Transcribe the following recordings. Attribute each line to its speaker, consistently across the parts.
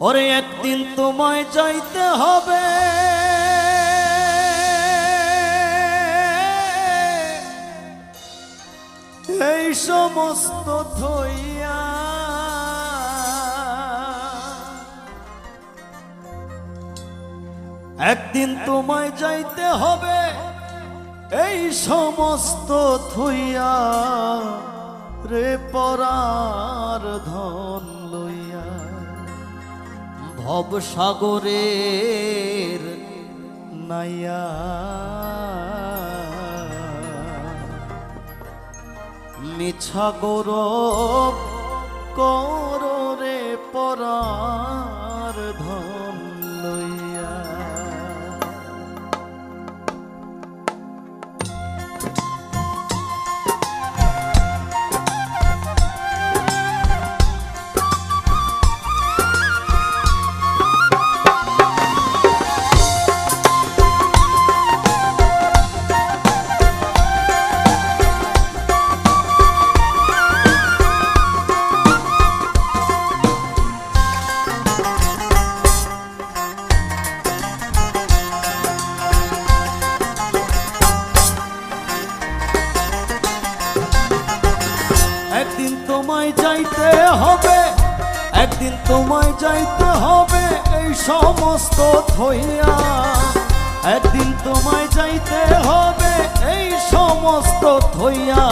Speaker 1: ওরে একদিন তোমায় যাইতে হবে। এই সমস্ত থইয়া একদিন তোমায় যাইতে হবে। এই সমস্ত থইয়া রে পরার লইয়া ভব সাগরের নাইয়া। মিছা গৌরব করে পরার ধন। একদিন তোমায় যাইতে হবে, একদিন তোমায় যাইতে হবে এই সমস্ত থইয়া একদিন তোমায় যাইতে হবে এই সমস্ত থইয়া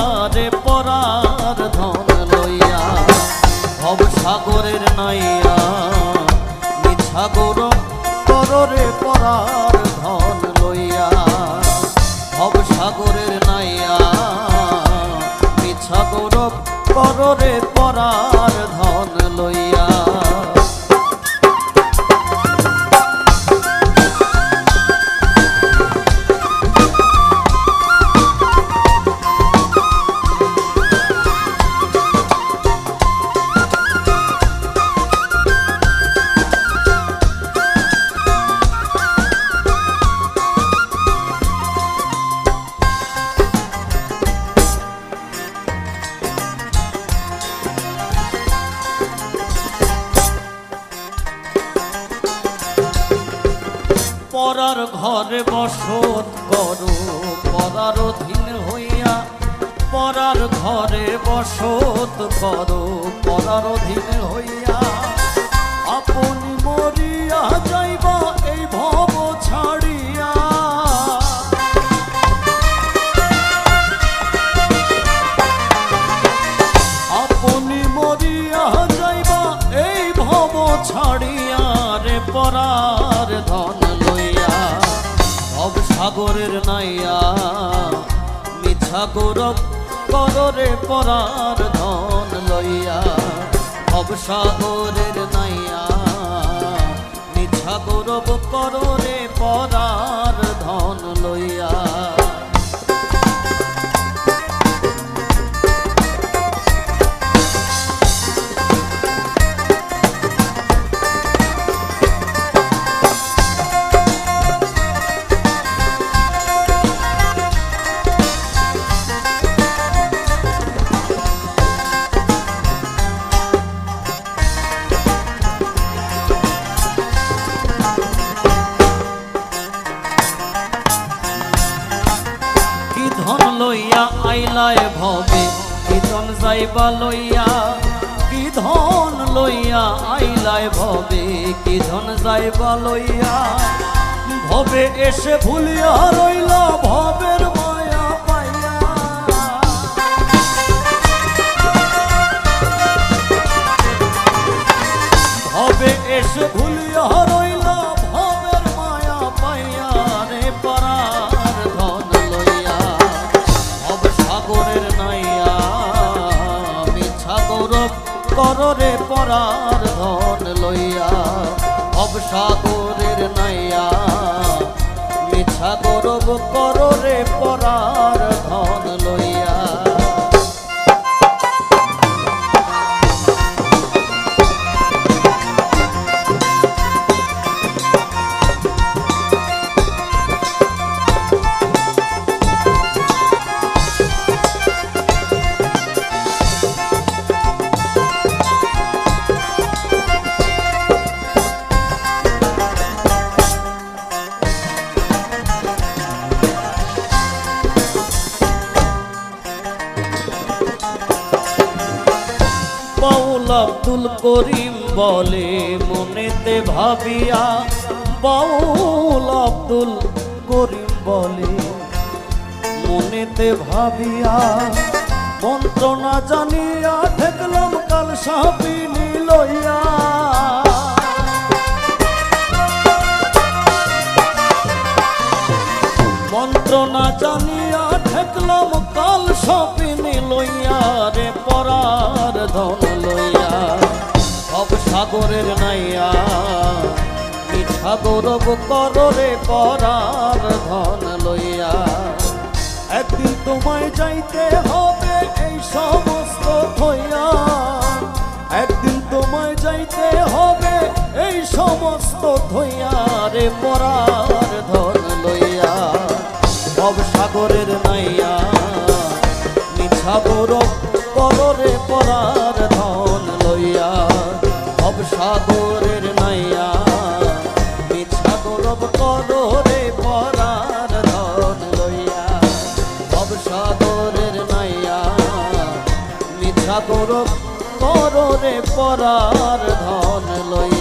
Speaker 1: পরার ঘরে বসত করো, পরার অধীন হইয়া পরার ঘরে বসত করো, পরার অধীন হইয়া আপনি মরিয়া যাইব এই ভব ছাড়িয়া। আপনি মরিয়া যাইবা এই ভব ছাড়িয়া রে পরার সাগরের নাইয়া। মিছা গৌরব কররে পরার ধন লইয়া। অবসাগরের নাইয়া। মিছা গৌরব কররে পরার ধন লইয়া আইলায় ভবে কি ধন যাইবা লইয়া, কি ধন লইয়া আইলায় ভবে, কি ধন যাইবা লইয়া, ভবে এসে ভুলিয়া রইল সাগরের নাইয়া মিছা গরব কররে পরার ধন। করিম বলে মনেতে ভাবিয়া বাউল আব্দুল করিম বলে। মনেতে ভাবিয়া মন্ত্রণা জানিয়া ঠেকলাম কাল সাপিনী লইয়া। মন্ত্রণা জানিয়া ঠেকলাম কাল সাপিনী লইয়া রে পরার ধন লইয়া। সাগরের নাইয়া মিঠা গৌরব কররে পরার ধন লইয়া। একদিন তোমায় যাইতে হবে এই সমস্ত হইয়া। একদিন তোমায় যাইতে হবে এই সমস্ত ধইয়া পরার ধন লইয়া। সব সাগরের নাইয়া মিঠা গৌরব করো করো রে পরার ধন লই